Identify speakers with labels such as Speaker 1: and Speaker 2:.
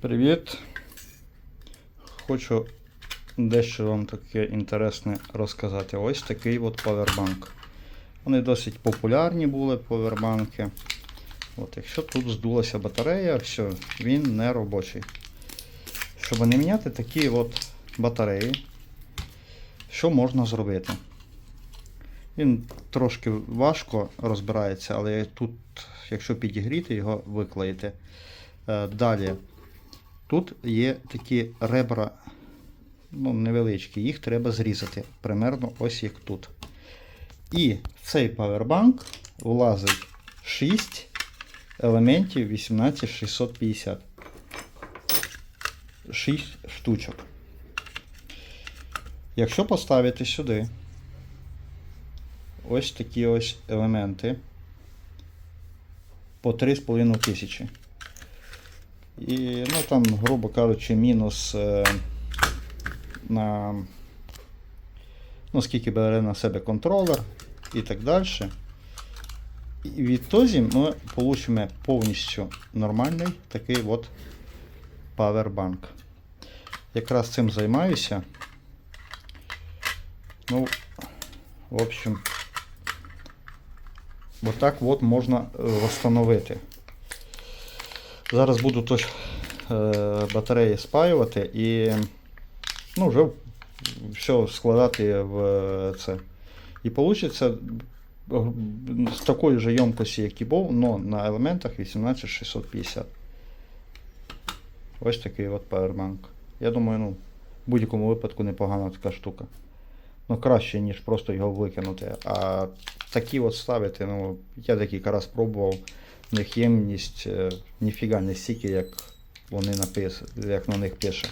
Speaker 1: Привіт! Хочу дещо вам таке інтересне розказати. Ось такий от павербанк. Вони досить популярні були павербанки. От, якщо тут здулася батарея, все, він не робочий. Щоб не міняти такі от батареї, що можна зробити? Він трошки важко розбирається, але тут, якщо підігріти, його виклеїти. Е, Далі. Тут є такі ребра ну, невеличкі, їх треба зрізати. Примерно ось як тут. І в цей павербанк влазить 6 елементів 18650. 6 штучок. Якщо поставити сюди ось такі ось елементи по 3,5 тисячі. І, ну там, грубо кажучи, мінус е, на ну, скільки бере на себе контролер і так далі. І відтоді ми отримаємо повністю нормальний такий от павербанк. Якраз цим займаюся. Ну, в общем, отак от можна е, встановити. Зараз буду тож, е, батареї спаювати і ну, вже все складати в е, це. І вийде з такої ж ємкості, як і був, але на елементах 18650. Ось такий от павербанк. Я думаю, ну, в будь-якому випадку непогана така штука. Ну, краще, ніж просто його викинути. А такі от ставити, ну, я декілька раз пробував в ємність е, ніфіга не стільки, як вони напис... як на них пише.